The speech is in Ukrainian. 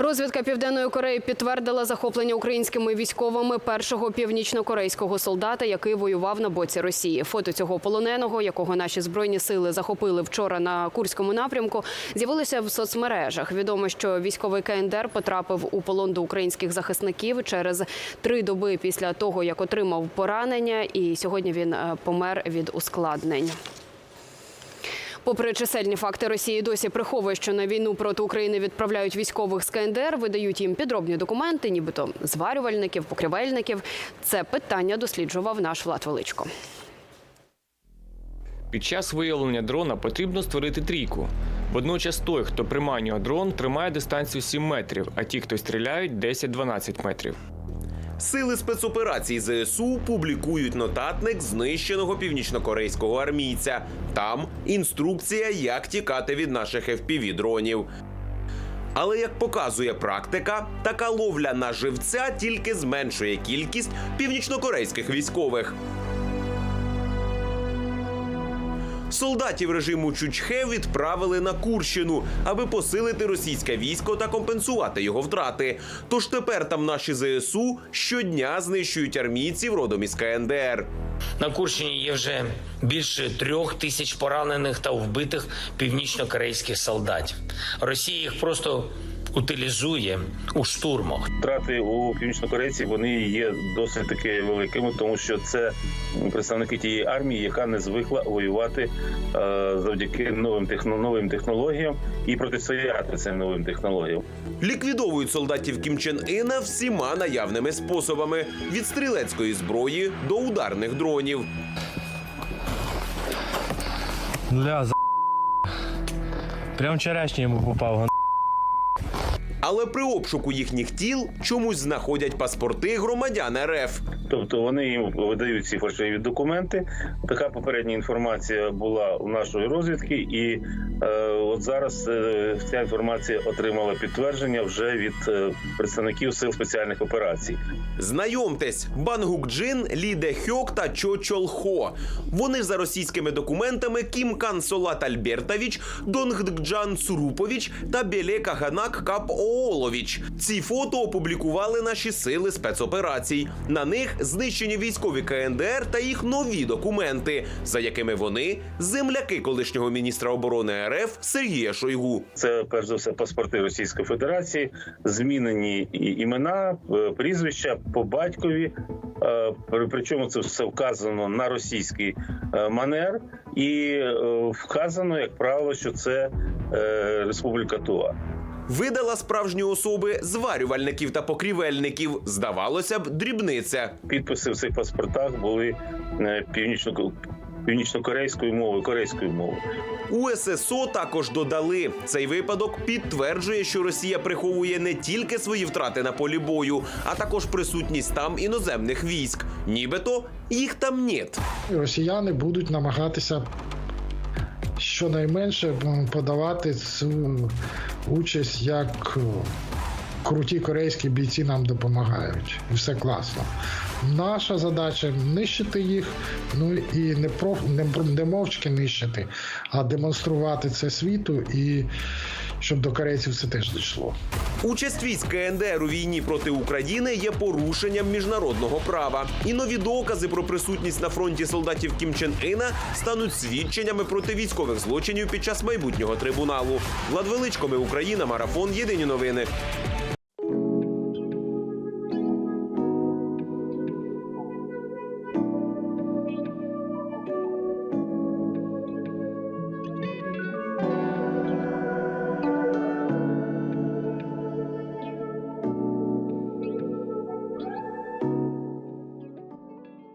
Розвідка Південної Кореї підтвердила захоплення українськими військовими першого північно-корейського солдата, який воював на боці Росії. Фото цього полоненого, якого наші збройні сили захопили вчора на Курському напрямку, з'явилося в соцмережах. Відомо, що військовий КНДР потрапив у полон до українських захисників через три доби після того, як отримав поранення, і сьогодні він е, помер від ускладнень. Попри чисельні факти, Росії досі приховує, що на війну проти України відправляють військових з КНДР, видають їм підробні документи, нібито зварювальників, покривельників. Це питання досліджував наш Влад Величко. Під час виявлення дрона потрібно створити трійку. Водночас той, хто приманює дрон, тримає дистанцію 7 метрів, а ті, хто стріляють, 10-12 метрів. Сили спецоперацій ЗСУ публікують нотатник знищеного північнокорейського армійця. Там інструкція, як тікати від наших fpv дронів. Але як показує практика, така ловля на живця тільки зменшує кількість північнокорейських військових. Солдатів режиму Чучхе відправили на Курщину, аби посилити російське військо та компенсувати його втрати. Тож тепер там наші ЗСУ щодня знищують армійців родом із КНДР. На Курщині є вже більше трьох тисяч поранених та вбитих північно-корейських солдатів. Росія їх просто утилізує у штурмах. Втрати у північнокорейців вони є досить таки великими, тому що це представники тієї армії, яка не звикла воювати е, завдяки новим новим технологіям і протистояти цим новим технологіям. Ліквідовують солдатів Кім Чен Ина всіма наявними способами: від стрілецької зброї до ударних дронів. Бля, за... Прям вчорашній йому попав. Але при обшуку їхніх тіл чомусь знаходять паспорти громадян РФ. Тобто вони їм видають ці фальшиві документи. Така попередня інформація була у нашої розвідки, і е, от зараз е, ця інформація отримала підтвердження вже від е, представників сил спеціальних операцій. Знайомтесь, Бангук Джин, Лі Хьок та Чо Чол Хо. Вони ж за російськими документами Кім Кан Солат Альбертович, Донгдджан Цурупович та Беле Каганак Кап Оолович. Ці фото опублікували наші сили спецоперацій. На них знищені військові КНДР та їх нові документи, за якими вони земляки колишнього міністра оборони РФ Сергія Шойгу. Це перш за все паспорти Російської Федерації, змінені імена, е, прізвища по батькові. Е, при- Причому це все вказано на російський е, манер, і вказано, як правило, що це Республіка Туа. Видала справжні особи зварювальників та покрівельників. Здавалося б, дрібниця. Підписи в цих паспортах були е, північно північно-корейською мовою, корейською мовою. У ССО також додали цей випадок підтверджує, що Росія приховує не тільки свої втрати на полі бою, а також присутність там іноземних військ. Нібито їх там нет. росіяни будуть намагатися щонайменше подавати цю участь як круті корейські бійці нам допомагають. І все класно. Наша задача нищити їх, ну і не про не, не мовчки нищити, а демонструвати це світу і щоб до корейців це теж дійшло. Участь військ КНДР у війні проти України є порушенням міжнародного права. І нові докази про присутність на фронті солдатів Кім Чен Ина стануть свідченнями проти військових злочинів під час майбутнього трибуналу. Владвеличко, ми Україна, марафон. Єдині новини.